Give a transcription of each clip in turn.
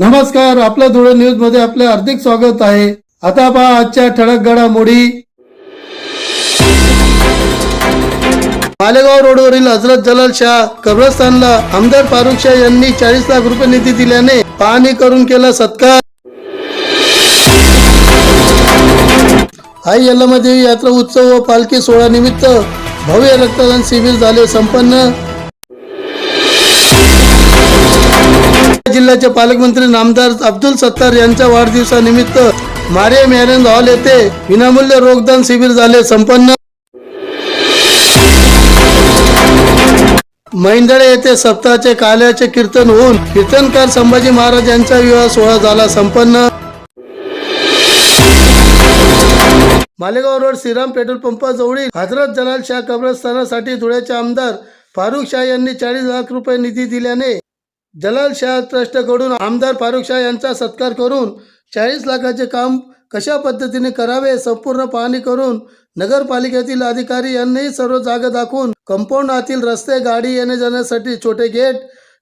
नमस्कार आपल्या धुळे न्यूजमध्ये आपले हार्दिक स्वागत आहे. आता पहा आजच्या ठळक घडामोडी. मालेगाव रोडवरील हजरत जलाल शाह कब्रस्तानला आमदार फारुख शाह यांनी चाळीस लाख रुपये निधी दिल्याने पाहणी करून केला सत्कार. आई यल्लमा देवी यात्रा उत्सव व पालखी सोहळा निमित्त भव्य रक्तदान शिबिर झाले संपन्न. जिल्ह्याचे पालकमंत्री नामदार अब्दुल सत्तार यांच्या वाढदिवसानिमित्त मारे मॅरेंज हॉल येथे विनामूल्य रोगदान शिबिर झाले. संपन्न. मैंदळे येथे सप्ताहाचे काल्याचे कीर्तन होऊन कीर्तनकार संभाजी महाराज यांचा विवाह सोहळा झाला. संपन्न. मालेगाव रोड श्रीराम पेट्रोल पंपाजवळील हजरत जलाल शाह कब्रस्थानासाठी धुळ्याचे आमदार फारुख शाह यांनी चाळीस लाख रुपये निधी दिल्याने जलाल शाह ट्रस्टकडून आमदार फारुख शाह यांचा सत्कार करून चाळीस लाखाचे काम कशा पद्धतीने करावे संपूर्ण पाहणी करून नगरपालिकेतील अधिकारी यांनी सर्व जागा दाखवून कंपाऊंड आतील रस्ते गाडी येणे जाण्यासाठी छोटे गेट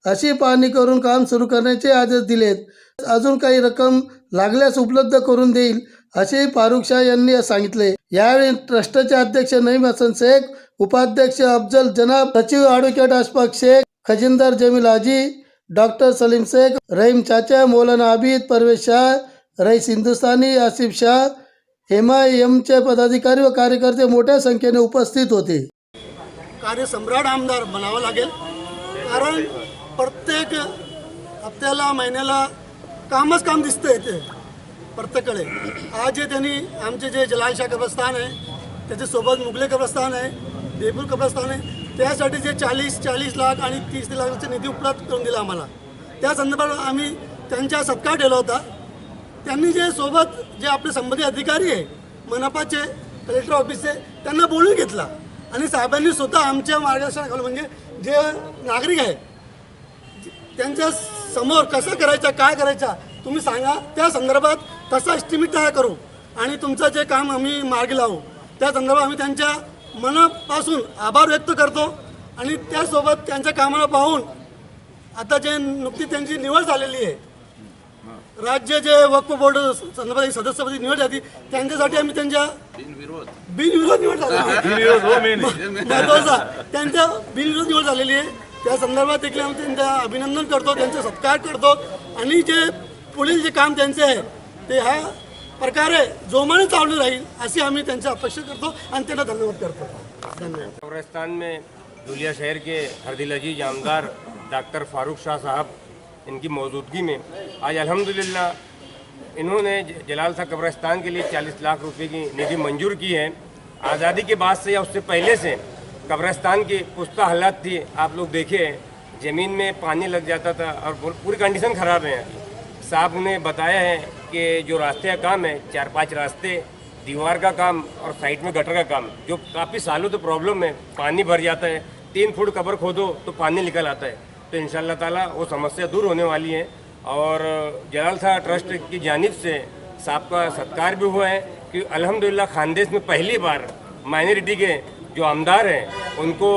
अशी पाहणी करून काम सुरू करण्याचे आदेश दिलेत. अजून काही रक्कम लागल्यास उपलब्ध करून देईल असे फारुख शाह यांनी सांगितले. यावेळी ट्रस्टचे अध्यक्ष नईम हसन शेख उपाध्यक्ष अफजल जनाब सचिव ॲडव्होकेट अशफाक शेख खजिनदार जमील हाजी डॉक्टर सलीम शेख रहीम चाचा मौलाना आबिद परवेश शाह रईस हिंदुस्तानी आसिफ शाह एम आय एमचे पदाधिकारी व कार्यकर्ते मोठ्या संख्येने उपस्थित होते. कार्यसम्राट आमदार म्हणावं लागेल. कारण प्रत्येक हप्त्याला महिन्याला कामच काम दिसतं येते प्रत्येकडे आज जे त्यांनी आमचे जे जलालशाह कब्रस्तान आहे त्याच्यासोबत मुगले कब्रस्तान आहे देपूर कब्रस्तान आहे त्यासाठी जे चाळीस चाळीस लाख आणि तीस लाखाचा निधी उपलब्ध करून दिला आम्हाला. त्या संदर्भात आम्ही त्यांचा सत्कार ठेवला होता. त्यांनी जे सोबत जे आपले संबंधित अधिकारी आहे मनपाचे कलेक्टर ऑफिसचे त्यांना बोलून घेतला. आणि साहेबांनी स्वतः आमच्या मार्गदर्शनाखाली म्हणजे जे नागरिक आहे त्यांच्यासमोर कसं करायचं काय करायचं तुम्ही सांगा. त्या संदर्भात तसा एस्टिमेट तयार करू. आणि तुमचं जे काम आम्ही मार्गी लावू. त्या संदर्भात आम्ही त्यांच्या मनापासून आभार व्यक्त करतो आणि त्यासोबत त्यांच्या कामाला पाहून आता जे नुकतीच त्यांची निवड झालेली आहे राज्य जे वक्फ बोर्ड संदर्भात सदस्यपदी निवड झाली त्यांच्यासाठी आम्ही त्यांच्या बिनविरोध. निवड झालेली महत्त्वाचा त्यांच्या बिनविरोध निवड झालेली आहे. त्या संदर्भात देखील आम्ही त्यांचं अभिनंदन करतो त्यांचा सत्कार करतो. आणि जे पुढील जे काम त्यांचे आहे ते ह्या प्रकारे जोमाने चालू राहील अशी त्यांची अपेक्षा करतो त्यांना धन्यवाद करतो. धन्यवाद. कब्रस्तान में धुलिया शहर के हरदिल अज़ीज़ आमदार डॉक्टर फारूक शाह साहब, इनकी मौजूदगी में आज अल्हम्दुलिल्लाह इन्होंने जलाल सा कब्रस्तान के लिए 40 लाख रुपए की निधि मंजूर की है। आज़ादी के बाद से या उससे पहले से कब्रस्तान की पुस्ता हालात थी आप लोग देखे ज़मीन में पानी लग जाता था और पूरी कंडीशन ख़राब है। साहब ने बताया है कि जो रास्ते का काम है, चार पाँच रास्ते, दीवार का काम और साइड में गटर का काम, जो काफ़ी सालों से प्रॉब्लम है, पानी भर जाता है, तीन फुट कबर खोदो तो पानी निकल आता है। तो इन ताला वो समस्या दूर होने वाली है और जलाल शाह ट्रस्ट की जानब से साहब का सत्कार भी हुआ है कि अल्हम्दुलिल्लाह खानदेश में पहली बार माइनॉरिटी के जो आमदार हैं, उनको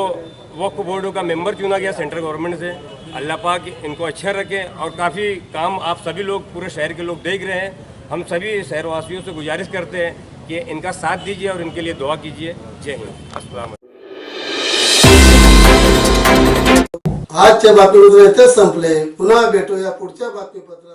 वक्फ बोर्ड का मेंबर चुना गया सेंट्रल गवर्नमेंट से। अल्लाह पाक इनको अच्छा रखे और काफ़ी काम आप सभी लोग, पूरे शहर के लोग देख रहे हैं। हम सभी शहरवासियों से गुजारिश करते हैं कि इनका साथ दीजिए और इनके लिए दुआ कीजिए। जय हिंद। अस्सलाम आजच्या इथेच संपले पुन्हा भेटूया पुढच्या बातमीपत्र